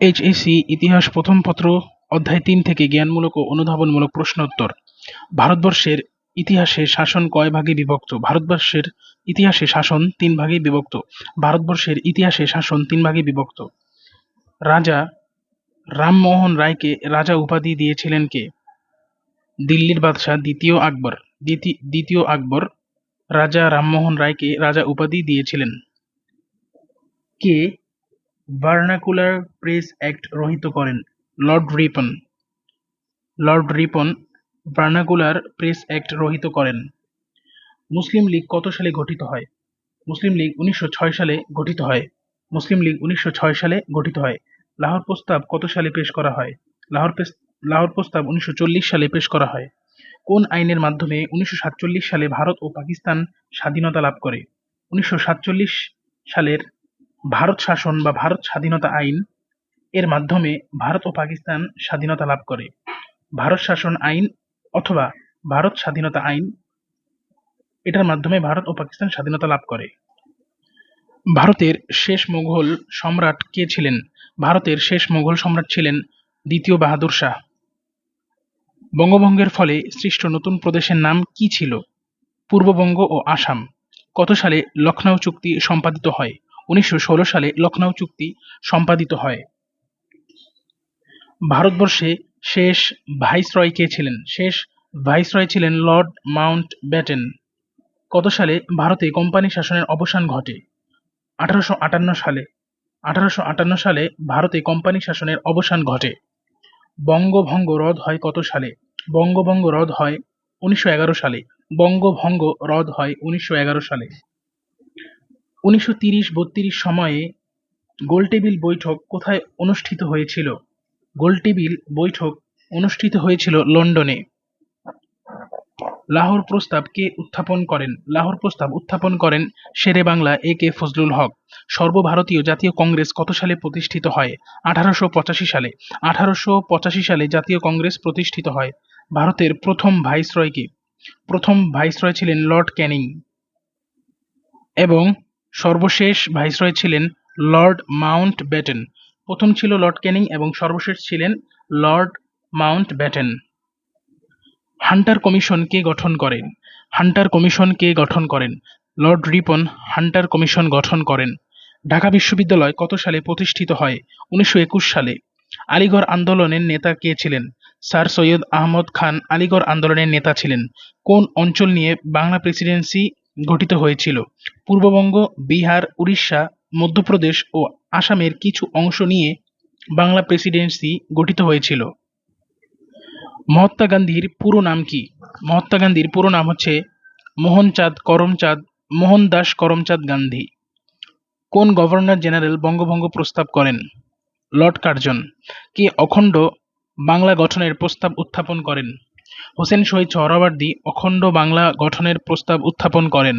HSC ইতিহাস প্রথম পত্র, অধ্যায় তিন থেকে জ্ঞানমূলক ও অনুধাবনমূলক প্রশ্নোত্তর ভারতবর্ষের ইতিহাসে শাসন কয় ভাগে বিভক্ত? ভারতবর্ষের ইতিহাসে শাসন তিন ভাগে বিভক্ত। ভারতবর্ষের ইতিহাসে শাসন তিন ভাগে বিভক্ত। রাজা রামমোহন রায়কে, রাজা উপাধি দিয়েছিলেন কে? দিল্লির বাদশাহ দ্বিতীয় আকবর। দ্বিতি- দ্বিতীয় আকবর রাজা রামমোহন রায়কে, রাজা উপাধি দিয়েছিলেন কে? ভার্নাকুলার প্রেস অ্যাক্ট রহিত করেন। Lord Ripon lord Ripon vernacular press act রহিত করেন। মুসলিম লীগ কত সালে গঠিত হয়? মুসলিম লীগ উনিশশো ছয় সালে গঠিত হয়। মুসলিম লীগ উনিশশো ছয় সালে গঠিত হয়। লাহোর প্রস্তাব কত সালে পেশ করা হয়? লাহোর লাহোর প্রস্তাব উনিশশো চল্লিশ সালে পেশ করা হয়। কোন আইনের মাধ্যমে উনিশশো সাতচল্লিশ সালে ভারত ও পাকিস্তান স্বাধীনতা লাভ করে? উনিশশো সাতচল্লিশ সালের ভারত শাসন বা ভারত স্বাধীনতা আইন এর মাধ্যমে ভারত ও পাকিস্তান স্বাধীনতা লাভ করে। ভারত শাসন আইন অথবা ভারত স্বাধীনতা আইন এটার মাধ্যমে ভারত ও পাকিস্তান স্বাধীনতা লাভ করে। ভারতের শেষ মুঘল সম্রাট কে ছিলেন? ভারতের শেষ মুঘল সম্রাট ছিলেন দ্বিতীয় বাহাদুর শাহ। বঙ্গভঙ্গের ফলে সৃষ্ট নতুন প্রদেশের নাম কি ছিল? পূর্ববঙ্গ ও আসাম। কত সালে লখনৌ চুক্তি সম্পাদিত হয়? উনিশশো ষোলো সালে লখনউ চুক্তি সম্পাদিত হয়। ভারতবর্ষে শেষ ভাইসরয় কে ছিলেন? শেষ ভাইসরয় ছিলেন লর্ড মাউন্ট ব্যাটেন কত সালে ভারতে কোম্পানি শাসনের অবসান ঘটে? আঠারোশো আটান্ন সালে। আঠারোশো আটান্ন সালে ভারতে কোম্পানি শাসনের অবসান ঘটে। বঙ্গভঙ্গ রদ হয় কত সালে? বঙ্গভঙ্গ রদ হয় উনিশশো এগারো সালে। বঙ্গভঙ্গ রদ হয় উনিশশো এগারো সালে। উনিশশো তিরিশ বত্রিশ সময়ে গোলটেবিল বৈঠক কোথায় অনুষ্ঠিত হয়েছিল? গোলটেবিল বৈঠক অনুষ্ঠিত হয়েছিল লন্ডনে। লাহোর প্রস্তাব কে উত্থাপন করেন? লাহোর প্রস্তাব উত্থাপন করেন শেরে বাংলা, এ কে ফজলুল হক। সর্বভারতীয় জাতীয় কংগ্রেস কত সালে প্রতিষ্ঠিত হয়? আঠারোশো পঁচাশি সালে। আঠারোশো পঁচাশি সালে জাতীয় কংগ্রেস প্রতিষ্ঠিত হয় ভারতের প্রথম ভাইসরয় কে? প্রথম ভাইসরয় ছিলেন লর্ড ক্যানিং। এবং সর্বশেষ ভাইসরয় ছিলেন লর্ড মাউন্ট ব্যাটেন। প্রথম ছিল লর্ড ক্যানিং এবং সর্বশেষ ছিলেন Lord Mountbatten. Hunter commission কে গঠন করেন? হান্টার কমিশন কে গঠন করেন? লর্ড রিপন হান্টার কমিশন গঠন করেন। ঢাকা বিশ্ববিদ্যালয় কত সালে প্রতিষ্ঠিত হয়? উনিশশো একুশ সালে। আলিগড় আন্দোলনের নেতা কে ছিলেন? স্যার সৈয়দ আহমদ খান আলিগড় আন্দোলনের নেতা ছিলেন। কোন অঞ্চল নিয়ে বাংলা প্রেসিডেন্সি গঠিত হয়েছিল। পূর্ববঙ্গ, বিহার, উড়িষ্যা, মধ্যপ্রদেশ ও আসামের কিছু অংশ নিয়ে বাংলা প্রেসিডেন্সি গঠিত হয়েছিল। মহাত্মা গান্ধীর পুরো নাম কি? মহাত্মা গান্ধীর পুরো নাম হচ্ছে মোহনচাঁদ করমচাঁদ, মোহনদাস করমচাঁদ গান্ধী। কোন গভর্নর জেনারেল বঙ্গভঙ্গ প্রস্তাব করেন? Lord Curzon. কে অখণ্ড বাংলা গঠনের প্রস্তাব উত্থাপন করেন? হোসেন শহীদ সোহরাওয়ার্দী অখণ্ড বাংলা গঠনের প্রস্তাব উত্থাপন করেন।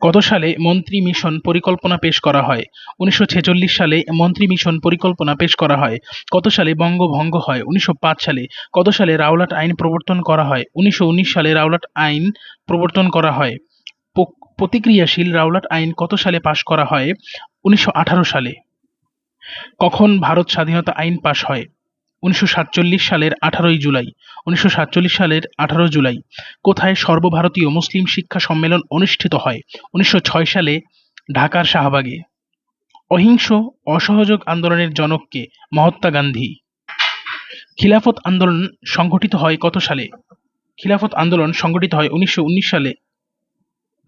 কত সালে মন্ত্রী মিশন পরিকল্পনা পেশ করা হয়। উনিশশো ছেচল্লিশ সালে মন্ত্রী মিশন পরিকল্পনা পেশ করা হয়। কত সালে বঙ্গভঙ্গ হয়। উনিশশো পাঁচ সালে। কত সালে রাওলাট আইন প্রবর্তন করা হয়। উনিশশো উনিশ সালে রাওলাট আইন প্রবর্তন করা হয়। প্রতিক্রিয়াশীল রাওলাট আইন কত সালে পাশ করা হয়? উনিশশো আঠারো সালে। কখন ভারত স্বাধীনতা আইন পাশ হয়? উনিশশো সাতচল্লিশ সালের আঠারোই জুলাই। উনিশশো সাতচল্লিশ সালের আঠারো জুলাই কোথায় সর্বভারতীয় মুসলিম শিক্ষা সম্মেলন অনুষ্ঠিত হয়? উনিশশো ছয় সালে ঢাকার শাহবাগে। অহিংস, অসহযোগ আন্দোলনের জনককে মহাত্মা গান্ধী। খিলাফত আন্দোলন সংগঠিত হয় কত সালে? খিলাফত আন্দোলন সংগঠিত হয় উনিশশো উনিশ সালে।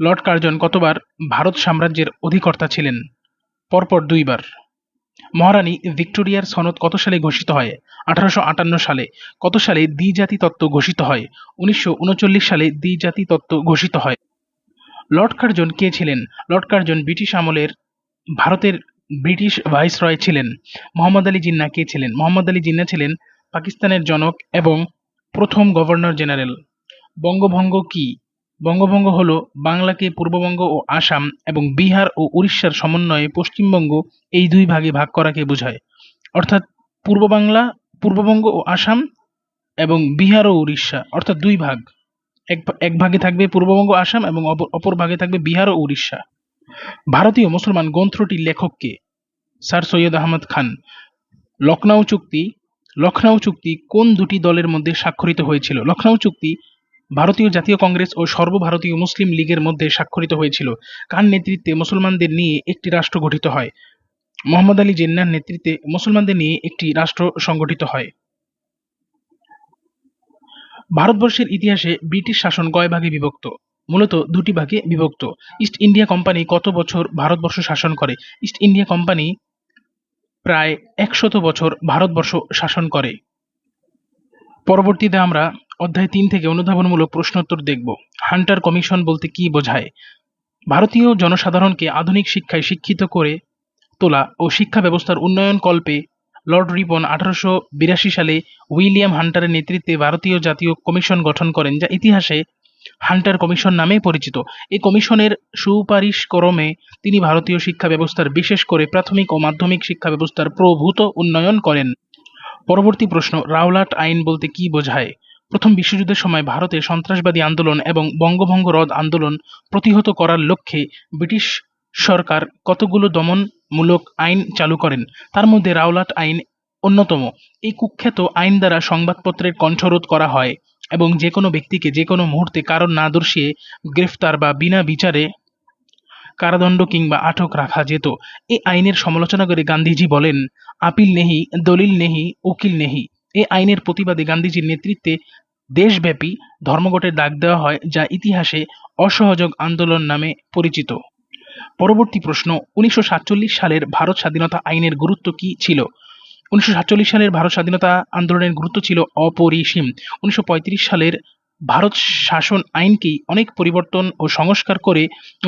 লর্ড কার্জন কতবার ভারত সাম্রাজ্যের অধিকর্তা ছিলেন? পরপর দুইবার। মহারানী ভিক্টোরিয়ার সনদ কত সালে ঘোষিত হয়? আঠারোশো আটান্ন সালে। কত সালে দ্বিজাতি তত্ত্ব ঘোষিত হয়? উনিশশো উনচল্লিশ সালে দ্বিজাতি তত্ত্ব ঘোষিত হয়। লর্ড কার্জন কে ছিলেন? লর্ড কার্জন ব্রিটিশ আমলের, ভারতের ব্রিটিশ ভাইসরয় ছিলেন। মোহাম্মদ আলী জিন্না কে ছিলেন? মোহাম্মদ আলী জিন্না ছিলেন পাকিস্তানের জনক এবং প্রথম গভর্নর জেনারেল। বঙ্গভঙ্গ কি? বঙ্গভঙ্গ হল বাংলাকে পূর্ববঙ্গ ও আসাম এবং বিহার ও উড়িষ্যার সমন্বয়ে পশ্চিমবঙ্গ এই দুই ভাগে ভাগ করাকে বোঝায়। অর্থাৎ পূর্ব বাংলা, পূর্ববঙ্গ ও আসাম এবং বিহার ও উড়িষ্যা, অর্থাৎ দুই ভাগ। এক এক ভাগে থাকবে পূর্ববঙ্গ, আসাম এবং অপর ভাগে থাকবে বিহার ও উড়িষ্যা। ভারতীয় মুসলমান গ্রন্থটির লেখককে স্যার সৈয়দ আহমদ খান। লখনউ চুক্তি লখনউ চুক্তি কোন দুটি দলের মধ্যে স্বাক্ষরিত হয়েছিল? লখনউ চুক্তি ভারতীয় জাতীয় কংগ্রেস ও সর্বভারতীয় মুসলিম লীগের মধ্যে স্বাক্ষরিত হয়েছিল। কার নেতৃত্বে মুসলমানদের নিয়ে একটি রাষ্ট্র গঠিত হয়? মোহাম্মদ আলী জিন্নার নেতৃত্বে মুসলমানদের নিয়ে একটি রাষ্ট্র সংগঠিত হয়। ভারতবর্ষের ইতিহাসে ব্রিটিশ শাসন কয় ভাগে বিভক্ত? মূলত দুটি ভাগে বিভক্ত। ইস্ট ইন্ডিয়া কোম্পানি কত বছর ভারতবর্ষ শাসন করে? ইস্ট ইন্ডিয়া কোম্পানি প্রায় একশত বছর ভারতবর্ষ শাসন করে। পরবর্তীতে আমরা অধ্যায় তিন থেকে অনুধাবনমূলক প্রশ্নোত্তর দেখব। হান্টার কমিশন বলতে কি বোঝায়? ভারতীয় জনসাধারণকে আধুনিক শিক্ষায় শিক্ষিত করে তোলা ও শিক্ষা ব্যবস্থার উন্নয়ন কল্পে লর্ড রিপন আঠারোশো বিরাশি সালে উইলিয়াম হান্টারের নেতৃত্বে ভারতীয় জাতীয় কমিশন গঠন করেন, যা ইতিহাসে হান্টার কমিশন নামে পরিচিত। এই কমিশনের সুপারিশ ক্রমে তিনি ভারতীয় শিক্ষা ব্যবস্থার বিশেষ করে প্রাথমিক ও মাধ্যমিক শিক্ষা ব্যবস্থার প্রভূত উন্নয়ন করেন। পরবর্তী প্রশ্ন, রাওলাট আইন বলতে কি বোঝায়? প্রথম বিশ্বযুদ্ধের সময় ভারতে সন্ত্রাসবাদী আন্দোলন এবং বঙ্গভঙ্গ রদ আন্দোলন প্রতিহত করার লক্ষ্যে ব্রিটিশ সরকার কতগুলো দমনমূলক আইন চালু করেন? তার মধ্যে রাওলাট আইন অন্যতম। এই কুখ্যাত আইন দ্বারা সংবাদপত্রের কণ্ঠরোধ করা হয় এবং যে কোনো ব্যক্তিকে যে কোনো মুহূর্তে কারণ না দর্শিয়ে গ্রেফতার বা বিনা বিচারে কারাদণ্ড কিংবা আটক রাখা যেত। এই আইনের সমালোচনা করে গান্ধীজি বলেন, আপিল নেহি, দলিল নেহি, উকিল নেহি। এই আইনের প্রতিবাদে গান্ধীজির নেতৃত্বে দেশব্যাপী ধর্মঘটের ডাক দেওয়া হয়, যা ইতিহাসে অসহযোগ আন্দোলন নামে পরিচিত। পরবর্তী প্রশ্ন, উনিশশো সাতচল্লিশ সালের ভারত স্বাধীনতা আইনের গুরুত্ব কি ছিল? উনিশশো সাতচল্লিশ সালের ভারত স্বাধীনতা আন্দোলনের গুরুত্ব ছিল অপরিসীম। উনিশশো পঁয়ত্রিশ সালের ভারত শাসন আইনকেই অনেক পরিবর্তন ও সংস্কার করে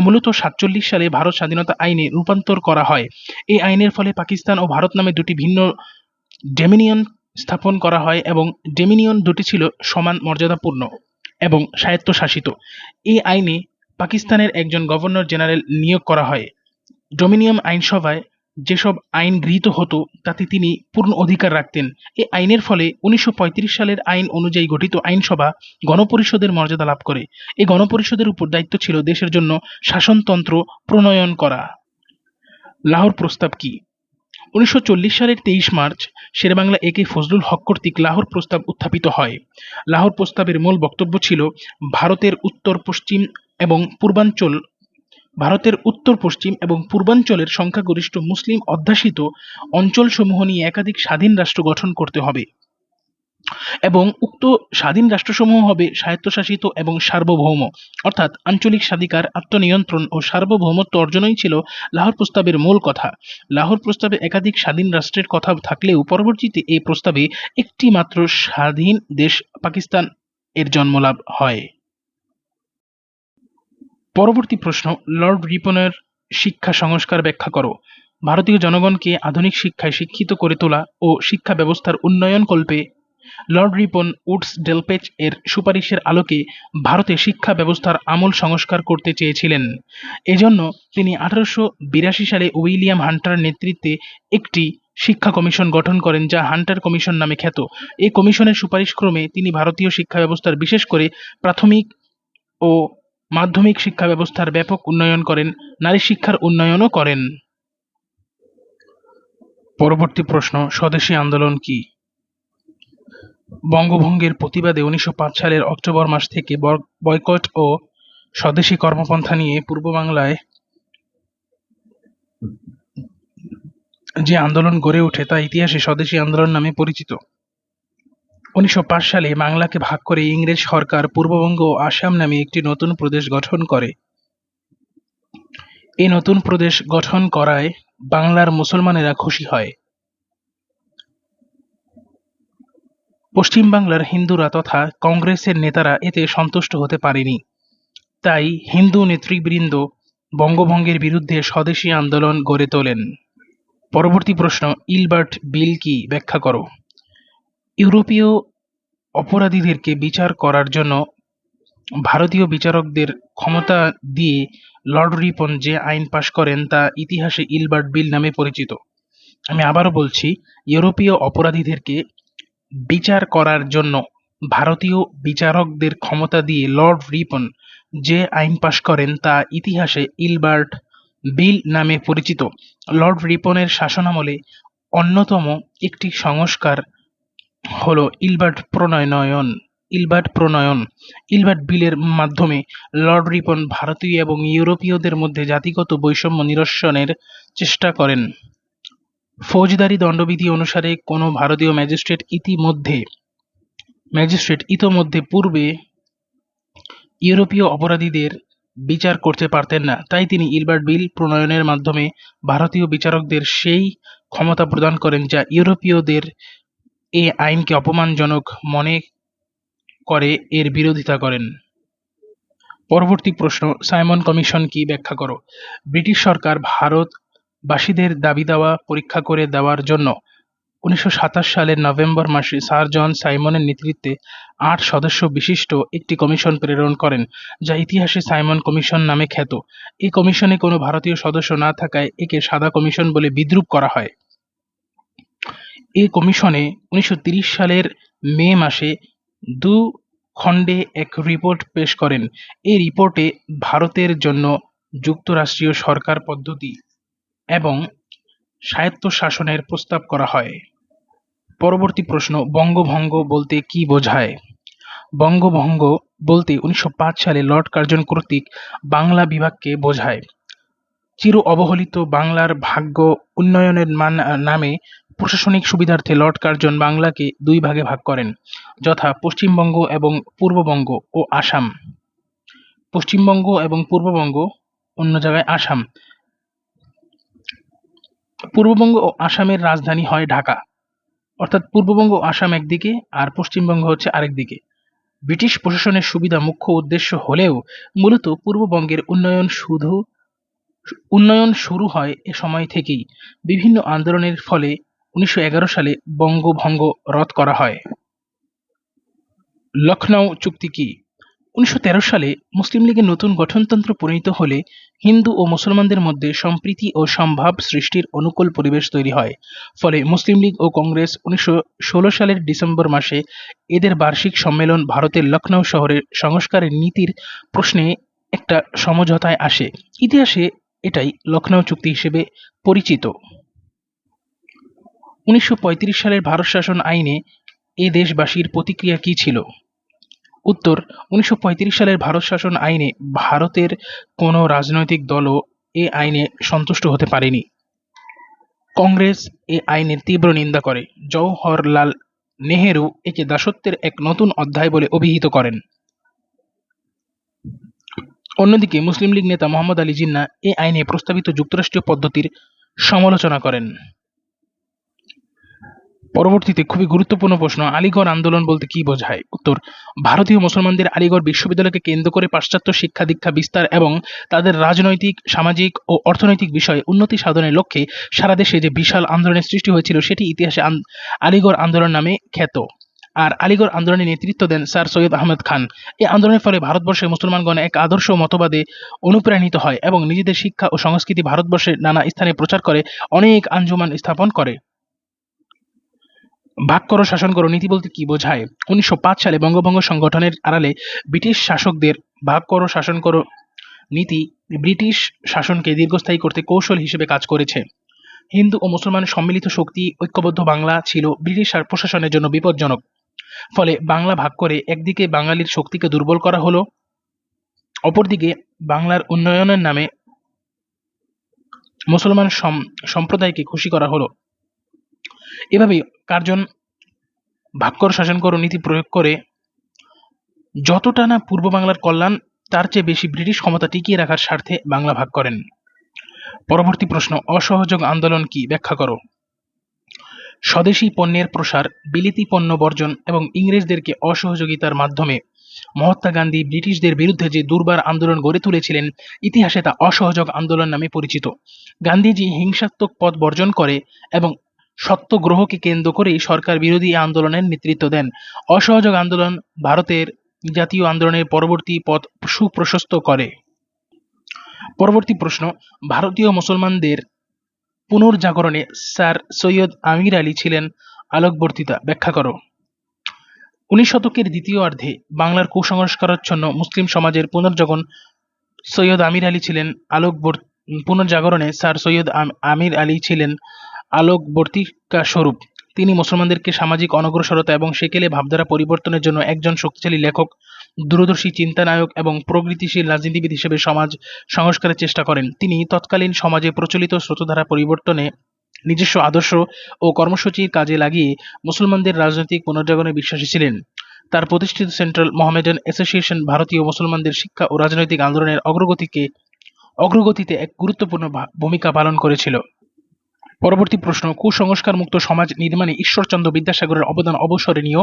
মূলত সাতচল্লিশ সালে ভারত স্বাধীনতা আইনে রূপান্তর করা হয়। এই আইনের ফলে পাকিস্তান ও ভারত নামে দুটি ভিন্ন ডেমিনিয়ন স্থাপন করা হয় এবং ডেমিনিয়ন দুটি ছিল সমান মর্যাদাপূর্ণ এবং স্বায়ত্তশাসিত। এই আইনে পাকিস্তানের একজন গভর্নর জেনারেল নিয়োগ করা হয়। ডোমিনিয়ন আইনসভায় যেসব আইন গৃহীত হতো, তাতে তিনি পূর্ণ অধিকার রাখতেন। এই আইনের ফলে উনিশশো পঁয়ত্রিশ সালের আইন অনুযায়ী গঠিত আইনসভা গণপরিষদের মর্যাদা লাভ করে। এই গণপরিষদের উপর দায়িত্ব ছিল দেশের জন্য শাসনতন্ত্র প্রণয়ন করা। লাহোর প্রস্তাব কি? উনিশশো চল্লিশ সালের তেইশ মার্চ শেরবাংলা এ কে ফজলুল হক কর্তৃক লাহোর প্রস্তাব উত্থাপিত হয়। লাহোর প্রস্তাবের মূল বক্তব্য ছিল ভারতের উত্তর, পশ্চিম এবং পূর্বাঞ্চল, ভারতের উত্তর, পশ্চিম এবং পূর্বাঞ্চলের সংখ্যাগরিষ্ঠ মুসলিম অধ্যাসিত অঞ্চলসমূহ নিয়ে একাধিক স্বাধীন রাষ্ট্র গঠন করতে হবে। এবং উক্ত স্বাধীন রাষ্ট্রসমূহ হবে স্বায়ত্তশাসিত এবং সার্বভৌম। অর্থাৎ আঞ্চলিক স্বাধিকার, আত্মনিয়ন্ত্রণ ও সার্বভৌমত্ব অর্জনই ছিল লাহোর প্রস্তাবের মূল কথা। লাহোর প্রস্তাবে একাধিক স্বাধীন রাষ্ট্রের কথা থাকলেও পরবর্তীতে এই প্রস্তাবে একটি মাত্র স্বাধীন দেশ পাকিস্তান এর জন্মলাভ হয়। পরবর্তী প্রশ্ন, লর্ড রিপনের শিক্ষা সংস্কার ব্যাখ্যা করো। ভারতীয় জনগণকে আধুনিক শিক্ষায় শিক্ষিত করে তোলা ও শিক্ষা ব্যবস্থার উন্নয়ন কল্পে লর্ড রিপন উডস ডেলপেচ এর সুপারিশের আলোকে ভারতে শিক্ষা ব্যবস্থার আমূল সংস্কার করতে চেয়েছিলেন। এজন্য তিনি আঠারোশো বিরাশি সালে উইলিয়াম হান্টার নেতৃত্বে একটি শিক্ষা কমিশন গঠন করেন, যা হান্টার কমিশন নামে খ্যাত। এই কমিশনের সুপারিশক্রমে তিনি ভারতীয় শিক্ষা ব্যবস্থার বিশেষ করে প্রাথমিক ও মাধ্যমিক শিক্ষা ব্যবস্থার ব্যাপক উন্নয়ন করেন, নারী শিক্ষার উন্নয়নও করেন। পরবর্তী প্রশ্ন, স্বদেশী আন্দোলন কি? বঙ্গভঙ্গের প্রতিবাদে উনিশশো পাঁচ সালের অক্টোবর মাস থেকে বয়কট ও স্বদেশী কর্মপন্থা নিয়ে পূর্ব বাংলায় যে আন্দোলন গড়ে ওঠে তা ইতিহাসে স্বদেশী আন্দোলন নামে পরিচিত। উনিশশো পাঁচ সালে বাংলাকে ভাগ করে ইংরেজ সরকার পূর্ববঙ্গ ও আসাম নামে একটি নতুন প্রদেশ গঠন করে। এই নতুন প্রদেশ গঠন করায় বাংলার মুসলমানেরা খুশি হয়। পশ্চিমবাংলার হিন্দুরা তথা কংগ্রেসের নেতারা এতে সন্তুষ্ট হতে পারেনি। তাই হিন্দু নেতৃবৃন্দ বঙ্গভঙ্গের বিরুদ্ধে স্বদেশী আন্দোলন গড়ে তোলেন। পরবর্তী প্রশ্ন, ইলবার্ট বিল কি? ব্যাখ্যা করো। ইউরোপীয় অপরাধীদেরকে বিচার করার জন্য ভারতীয় বিচারকদের ক্ষমতা দিয়ে লর্ড রিপন যে আইন পাশ করেন তা ইতিহাসে ইলবার্ট বিল নামে পরিচিত। আমি আবারও বলছি, ইউরোপীয় অপরাধীদেরকে বিচার করার জন্য ভারতীয় বিচারকদের ক্ষমতা দিয়ে লর্ড রিপন যে আইন পাশ করেন তা ইতিহাসে ইলবার্ট বিল নামে পরিচিত। লর্ড রিপনের শাসনামলে অন্যতম একটি সংস্কার হল ইলবার্ট প্রণয়ন ইলবার্ট প্রণয়ন। ইলবার্ট বিলের মাধ্যমে লর্ড রিপন ভারতীয় এবং ইউরোপীয়দের মধ্যে জাতিগত বৈষম্য নিরসনের চেষ্টা করেন। ফৌজদারি দণ্ডবিধি অনুসারে কোনো ভারতীয় ম্যাজিস্ট্রেট ইতিমধ্যে, ম্যাজিস্ট্রেট ইতোমধ্যে পূর্বে ইউরোপীয় অপরাধীদের বিচার করতে পারতেন না। তাই তিনি ইলবার্ট বিল প্রণয়নের মাধ্যমে ভারতীয় বিচারকদের সেই ক্ষমতা প্রদান করেন যা ইউরোপীয়দের এ আইনকে অপমানজনক মনে করে এর বিরোধিতা করেন। পরবর্তী প্রশ্ন, সাইমন কমিশন কি ব্যাখ্যা করো? ব্রিটিশ সরকার ভারতবাসীদের দাবি দাওয়া, পরীক্ষা করে দেওয়ার জন্য উনিশশো সাতাশ সালের নভেম্বর মাসে স্যার জন সাইমনের নেতৃত্বে আট সদস্য বিশিষ্ট একটি কমিশন প্রেরণ করেন, যা ইতিহাসে সাইমন কমিশন নামে খ্যাত। এই কমিশনে কোনো ভারতীয় সদস্য না থাকায় একে সাদা কমিশন বলে বিদ্রুপ করা হয়। এই কমিশনে উনিশশো সালের মে মাসে দু খণ্ডে এক রিপোর্ট পেশ করেন। এই রিপোর্টে ভারতের জন্য যুক্তরাষ্ট্রীয় সরকার পদ্ধতি এবং স্বায়ত্তশাসনের প্রস্তাব করা হয়। পরবর্তী প্রশ্ন, বঙ্গভঙ্গ বলতে কি বোঝায়? বঙ্গভঙ্গ বলতে উনিশশো সালে লর্ড কার্জন কর্তৃক বাংলা বিভাগকে বোঝায়। চির অবহেলিত বাংলার ভাগ্য উন্নয়নের মান, নামে প্রশাসনিক সুবিধার্থে লর্ড কার্জন বাংলাকে দুই ভাগে ভাগ করেন, যথা পশ্চিমবঙ্গ এবং পূর্ববঙ্গ ও আসাম। পশ্চিমবঙ্গ এবং পূর্ববঙ্গ, অন্য জায়গায় আসাম। পূর্ববঙ্গ ও আসামের রাজধানী হয় ঢাকা। অর্থাৎ পূর্ববঙ্গ আসাম একদিকে আর পশ্চিমবঙ্গ হচ্ছে আরেক দিকে। ব্রিটিশ প্রশাসনের সুবিধা মুখ্য উদ্দেশ্য হলেও মূলত পূর্ববঙ্গের উন্নয়ন শুধু, উন্নয়ন শুরু হয় এ সময় থেকেই। বিভিন্ন আন্দোলনের ফলে উনিশশো এগারো সালে বঙ্গভঙ্গ রদ করা হয়। লখনৌ চুক্তি কি? উনিশশো তেরো সালে মুসলিম লীগের নতুন গঠনতন্ত্র প্রণীত হলে হিন্দু ও মুসলমানদের মধ্যে সম্প্রীতি ও সম্ভাব সৃষ্টির অনুকূল পরিবেশ তৈরি হয়। ফলে মুসলিম লীগ ও কংগ্রেস উনিশশো ষোলো সালের ডিসেম্বর মাসে এদের বার্ষিক সম্মেলন ভারতের লখনউ শহরের সংস্কারের নীতির প্রশ্নে একটা সমঝোতায় আসে। ইতিহাসে এটাই লখনউ চুক্তি হিসেবে পরিচিত। উনিশশো পঁয়ত্রিশ সালের ভারত শাসন আইনে এ দেশবাসীর প্রতিক্রিয়া কী ছিল? উত্তর, উনিশশো সালের ভারত শাসন আইনে ভারতের কোনো রাজনৈতিক দলও এ আইনে সন্তুষ্ট হতে পারেনি। কংগ্রেস এ আইনের তীব্র নিন্দা করে। জওহরলাল নেহেরু একে দাসত্বের এক নতুন অধ্যায় বলে অভিহিত করেন। অন্যদিকে মুসলিম লীগ নেতা মোহাম্মদ আলী জিন্না এ আইনে প্রস্তাবিত যুক্তরাষ্ট্রীয় পদ্ধতির সমালোচনা করেন। পরবর্তীতে খুবই গুরুত্বপূর্ণ প্রশ্ন, আলিগড় আন্দোলন বলতে কি বোঝায়? উত্তর, ভারতীয় মুসলমানদের আলিগড় বিশ্ববিদ্যালয়কে কেন্দ্র করে পাশ্চাত্য শিক্ষা দীক্ষা বিস্তার এবং তাদের রাজনৈতিক, সামাজিক ও অর্থনৈতিক বিষয়ে উন্নতি সাধনের লক্ষ্যে সারা দেশে যে বিশাল আন্দোলনের সৃষ্টি হয়েছিল, সেটি ইতিহাসে আলিগড় আন্দোলন নামে খ্যাত। আর আলিগড় আন্দোলনে নেতৃত্ব দেন স্যার সৈয়দ আহমেদ খান। এই আন্দোলনের ফলে ভারতবর্ষের মুসলমানগণ এক আদর্শ মতবাদে অনুপ্রাণিত হয় এবং নিজেদের শিক্ষা ও সংস্কৃতি ভারতবর্ষের নানা স্থানে প্রচার করে, অনেক আঞ্জুমান স্থাপন করে। ভাগ করো, শাসন করো, নীতি বলতে কি বোঝায়? উনিশশো পাঁচ সালে বঙ্গভঙ্গ সংগঠনের আড়ালে ব্রিটিশ শাসকদের ভাগ করো, শাসন করো নীতি ব্রিটিশ শাসনকে দীর্ঘস্থায়ী করতে কৌশল হিসেবে কাজ করেছে। হিন্দু ও মুসলমান সম্মিলিত শক্তি, ঐক্যবদ্ধ বাংলা ছিল ব্রিটিশ প্রশাসনের জন্য বিপজ্জনক। ফলে বাংলা ভাগ করে একদিকে বাঙালির শক্তিকে দুর্বল করা হলো, অপরদিকে বাংলার উন্নয়নের নামে মুসলমান সম্প্রদায়কে খুশি করা হলো। এভাবেই কার্জন ভাগ কর শাসন করো নীতি প্রয়োগ করে যতটা না পূর্ব বাংলার কল্যাণ, তার চেয়ে বেশি ব্রিটিশ ক্ষমতা টিকিয়ে রাখার স্বার্থে বাংলা ভাগ করেন। পরবর্তী প্রশ্ন, অসহযোগ আন্দোলন কি? ব্যাখ্যা করো। স্বদেশী পণ্যের প্রসার, বিলিতি পণ্য বর্জন এবং ইংরেজদেরকে অসহযোগিতার মাধ্যমে মহাত্মা গান্ধী ব্রিটিশদের বিরুদ্ধে যে দুর্বার আন্দোলন গড়ে তুলেছিলেন, ইতিহাসে তা অসহযোগ আন্দোলন নামে পরিচিত। গান্ধীজি হিংসাত্মক পথ বর্জন করে এবং সত্যগ্রহকে কেন্দ্র করেই সরকার বিরোধী আন্দোলনের নেতৃত্ব দেন। অসহযোগ আন্দোলন ভারতের জাতীয় আন্দোলনের পরবর্তী পথ সুপ্রশস্ত করে। পরবর্তী প্রশ্ন, ভারতীয় মুসলমানদের পুনর্জাগরণে স্যার সৈয়দ আমির আলী ছিলেন আলোকবর্তিতা। ব্যাখ্যা করো। উনিশ শতকের দ্বিতীয় অর্ধে বাংলার কুসংস্কারাচ্ছন্ন মুসলিম সমাজের পুনর্জাগরণ সৈয়দ আমির আলী ছিলেন আলোকবর্ত পুনর্জাগরণে স্যার সৈয়দ আমির আলী ছিলেন আলোকবর্তিকা স্বরূপ তিনি মুসলমানদেরকে সামাজিক অনগ্রসরতা এবং সেকেলে ভাবধারা পরিবর্তনের জন্য একজন শক্তিশালী লেখক, দূরদর্শী চিন্তানায়ক এবং প্রগতিশীল রাজনীতিবিদ হিসেবে সমাজ সংস্কারের চেষ্টা করেন। তিনি তৎকালীন সমাজে প্রচলিত স্রোতধারা পরিবর্তনে নিজস্ব আদর্শ ও কর্মসূচির কাজে লাগিয়ে মুসলমানদের রাজনৈতিক পুনর্জাগরণে বিশ্বাসী ছিলেন। তার প্রতিষ্ঠিত সেন্ট্রাল মোহামেডান অ্যাসোসিয়েশন ভারতীয় মুসলমানদের শিক্ষা ও রাজনৈতিক আন্দোলনের অগ্রগতিকে অগ্রগতিতে এক গুরুত্বপূর্ণ ভূমিকা পালন করেছিল। পরবর্তী প্রশ্ন কুসংস্কার মুক্ত সমাজ নির্মাণে ঈশ্বরচন্দ্র বিদ্যাসাগরের অবদান অবসরণীয়?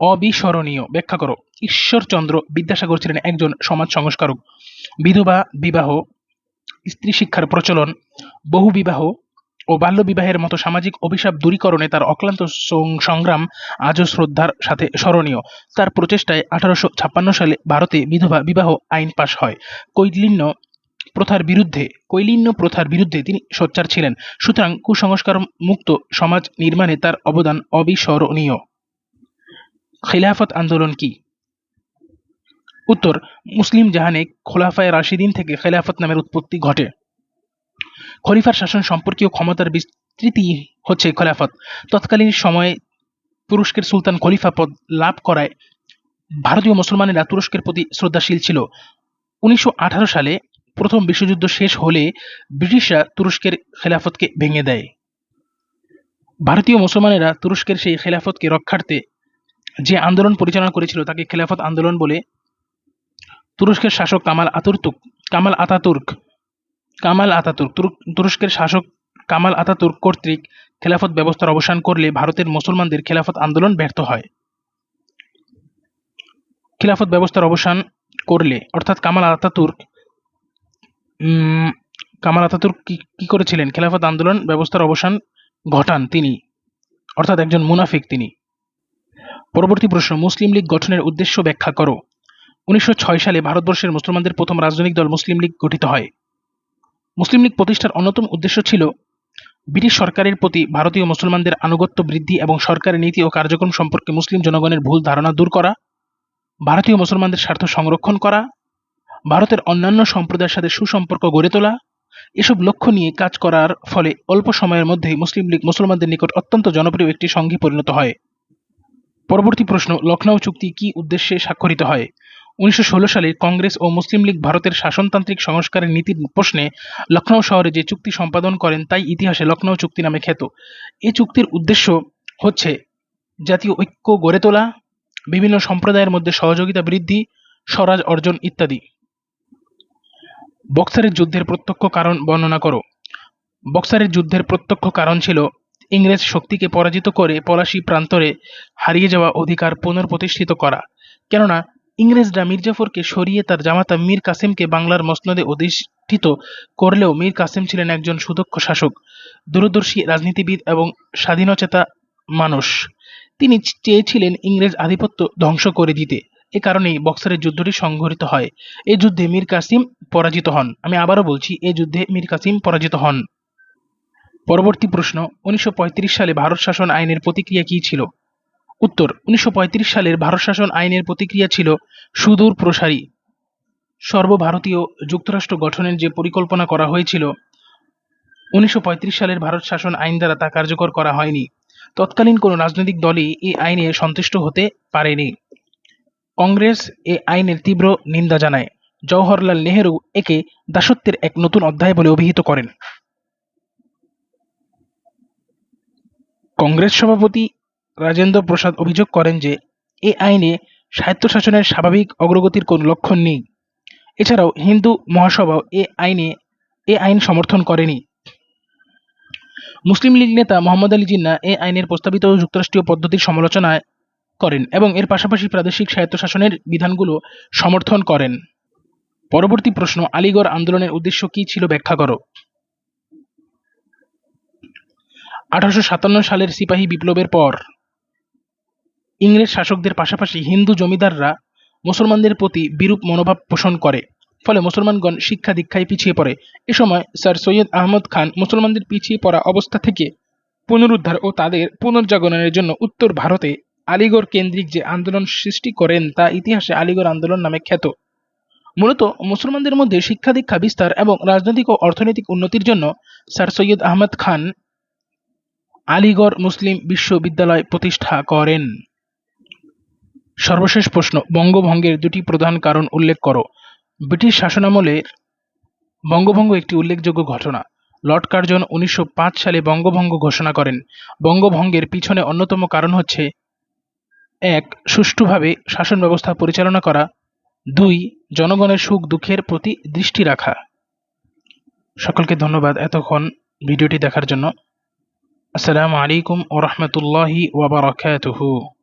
অবিস্মরণীয়। ব্যাখ্যা করো। ঈশ্বরচন্দ্র বিদ্যাসাগর ছিলেন একজন সমাজ সংস্কারক। বিধবা, বিবাহ, স্ত্রী শিক্ষার প্রচলন, বহু বিবাহ ও বাল্যবিবাহের মতো সামাজিক অভিশাপ দূরীকরণে তার অক্লান্ত সংগ্রাম আজও শ্রদ্ধার সাথে স্মরণীয়। তার প্রচেষ্টায় আঠারোশো ছাপ্পান্ন সালে ভারতে বিধবা বিবাহ আইন পাশ হয়। কৈলিন্য প্রথার বিরুদ্ধে, কৈলিন্য প্রথার বিরুদ্ধে তিনি সোচ্চার ছিলেন। সুতরাং কুসংস্কার মুক্ত সমাজ নির্মাণে তার অবদান অবিস্মরণীয়। খিলাফত আন্দোলন কি? উত্তর, মুসলিম জাহানে খোলাফায় রাশিদিন থেকে খেলাফত নামের উৎপত্তি ঘটে। খলিফার শাসন সম্পর্কীয় ক্ষমতার বিস্তৃতি হচ্ছে খেলাফত। তৎকালীন সময়ে তুরস্কের সুলতান খলিফা পদ লাভ করায় ভারতীয় মুসলমানেরা তুরস্কের প্রতি শ্রদ্ধাশীল ছিল। উনিশশো আঠারো সালে প্রথম বিশ্বযুদ্ধ শেষ হলে ব্রিটিশরা তুরস্কের খেলাফতকে ভেঙে দেয়। ভারতীয় মুসলমানেরা তুরস্কের সেই খেলাফতকে রক্ষার্থে যে আন্দোলন পরিচালনা করেছিল তাকে খেলাফত আন্দোলন বলে তুরস্কের শাসক Kemal Ataturk Kemal Ataturk Kemal Ataturk তুরস্কের শাসক কামাল আতাতুর্ক কর্তৃক খেলাফত ব্যবস্থার অবসান করলে ভারতের মুসলমানদের খেলাফত আন্দোলন ব্যর্থ হয়। খেলাফত ব্যবস্থার অবসান করলে, অর্থাৎ কামাল আতাতুর্ক কামাল আতাতুর্ক কি করেছিলেন? খেলাফত আন্দোলন ব্যবস্থার অবসান ঘটান তিনি। অর্থাৎ একজন মুনাফিক তিনি। পরবর্তী প্রশ্ন, মুসলিম লীগ গঠনের উদ্দেশ্য ব্যাখ্যা করো। উনিশশো ছয় সালে ভারতবর্ষের মুসলমানদের প্রথম রাজনৈতিক দল মুসলিম লীগ গঠিত হয়। মুসলিম লীগ প্রতিষ্ঠার অন্যতম উদ্দেশ্য ছিল ব্রিটিশ সরকারের প্রতি ভারতীয় মুসলমানদের আনুগত্য বৃদ্ধি এবং সরকারের নীতি ও কার্যক্রম সম্পর্কে মুসলিম জনগণের ভুল ধারণা দূর করা, ভারতীয় মুসলমানদের স্বার্থ সংরক্ষণ করা ভারতের অন্যান্য সম্প্রদায়ের সাথে সুসম্পর্ক গড়ে তোলা, এসব লক্ষ্য নিয়ে কাজ করার ফলে অল্প সময়ের মধ্যেই মুসলিম লীগ মুসলমানদের নিকট অত্যন্ত জনপ্রিয় একটি সঙ্ঘে পরিণত হয়। পরবর্তী প্রশ্ন লখনৌ চুক্তি কি উদ্দেশ্যে স্বাক্ষরিত হয়? উনিশশো ষোলো সালে কংগ্রেস ও মুসলিম লীগ ভারতের শাসনতান্ত্রিক সংস্কারের নীতির প্রশ্নে লখনৌ শহরে যে চুক্তি সম্পাদন করেন তাই ইতিহাসে লখনৌ চুক্তি নামে খ্যাত। এই চুক্তির উদ্দেশ্য হচ্ছে জাতীয় ঐক্য গড়ে তোলা, বিভিন্ন সম্প্রদায়ের মধ্যে সহযোগিতা বৃদ্ধি, স্বরাজ অর্জন ইত্যাদি। বক্সারের যুদ্ধের প্রত্যক্ষ কারণ বর্ণনা করো। বক্সারের যুদ্ধের প্রত্যক্ষ কারণ ছিল, ইংরেজ শক্তিকে পরাজিত করে পলাশী প্রান্তরে হারিয়ে যাওয়া অধিকার পুনঃপ্রতিষ্ঠিত করা। কেননা, ইংরেজরা মির্জাফরকে সরিয়ে তার জামাতা মীর কাসিমকে বাংলার মসনদে অধিষ্ঠিত করলেও মীর কাসিম ছিলেন একজন সুদক্ষ শাসক, দূরদর্শী রাজনীতিবিদ এবং স্বাধীনচেতা মানুষ। তিনি চেয়েছিলেন ইংরেজ আধিপত্য ধ্বংস করে দিতে। এ কারণেই বক্সারের যুদ্ধটি সংঘটিত হয়। এই যুদ্ধে মীর কাসিম পরাজিত হন। আমি আবারও বলছি, এই যুদ্ধে মীর কাসিম পরাজিত হন। পরবর্তী প্রশ্ন, উনিশশো পঁয়ত্রিশ সালে ভারত শাসন আইনের প্রতিক্রিয়া কী ছিল? উত্তর, উনিশশো সালের ভারত শাসন আইনের প্রতিক্রিয়া ছিল সুদূর প্রসারী। সর্বভারতীয় যুক্তরাষ্ট্র গঠনের যে পরিকল্পনা করা হয়েছিল, উনিশশো পঁয়ত্রিশ সালের ভারত শাসন আইন দ্বারা তা কার্যকর করা হয়নি। তৎকালীন কোনো রাজনৈতিক দলই এই আইনে সন্তুষ্ট হতে পারেনি। কংগ্রেস এ আইনের তীব্র নিন্দা জানায়। জওহরলাল নেহেরু একে দাসত্বের এক নতুন অধ্যায় বলে অভিহিত করেন। কংগ্রেস সভাপতি রাজেন্দ্র প্রসাদ অভিযোগ করেন যে, এ আইনে স্বায়ত্তশাসনের স্বাভাবিক অগ্রগতির কোনো লক্ষণ নেই। এছাড়াও হিন্দু মহাসভাও এ আইনে, এ আইন সমর্থন করেনি। মুসলিম লীগ নেতা মোহাম্মদ আলী জিন্না এ আইনের প্রস্তাবিত যুক্তরাষ্ট্রীয় পদ্ধতির সমালোচনা করেন এবং এর পাশাপাশি প্রাদেশিক স্বায়ত্তশাসনের বিধানগুলো সমর্থন করেন। পরবর্তী প্রশ্ন, আলিগড় আন্দোলনের উদ্দেশ্য কী ছিল ব্যাখ্যা করো। আঠারোশো সাতান্ন সালের সিপাহী বিপ্লবের পর ইংরেজ শাসকদের পাশাপাশি হিন্দু জমিদাররা মুসলমানদের প্রতি বিরূপ মনোভাব পোষণ করে, ফলে মুসলমানগণ শিক্ষা দীক্ষায় পিছিয়ে পড়ে। এ সময় স্যার সৈয়দ আহমদ খান মুসলমানদের পিছিয়ে পড়া অবস্থা থেকে পুনরুদ্ধার ও তাদের পুনর্জাগরণের জন্য উত্তর ভারতে আলিগড় কেন্দ্রিক যে আন্দোলন সৃষ্টি করেন, তা ইতিহাসে আলিগড় আন্দোলন নামে খ্যাত। মূলত মুসলমানদের মধ্যে শিক্ষা দীক্ষা বিস্তার এবং রাজনৈতিক ও অর্থনৈতিক উন্নতির জন্য স্যার সৈয়দ আহমদ খান আলিগড় মুসলিম বিশ্ববিদ্যালয় প্রতিষ্ঠা করেন। সর্বশেষ প্রশ্ন, বঙ্গভঙ্গের দুটি প্রধান কারণ উল্লেখ করো। ব্রিটিশ শাসনামলের বঙ্গভঙ্গ একটি উল্লেখযোগ্য ঘটনা। লর্ড কার্জন উনিশশো পাঁচ সালে বঙ্গভঙ্গ ঘোষণা করেন। বঙ্গভঙ্গের পিছনে অন্যতম কারণ হচ্ছে এক, সুষ্ঠুভাবে শাসন ব্যবস্থা পরিচালনা করা। দুই, জনগণের সুখ দুঃখের প্রতি দৃষ্টি রাখা। সকলকে ধন্যবাদ এতক্ষণ ভিডিওটি দেখার জন্য। আসসালামু আলাইকুম ও রহমতুল্লাহি ওয়াবারাকাতুহু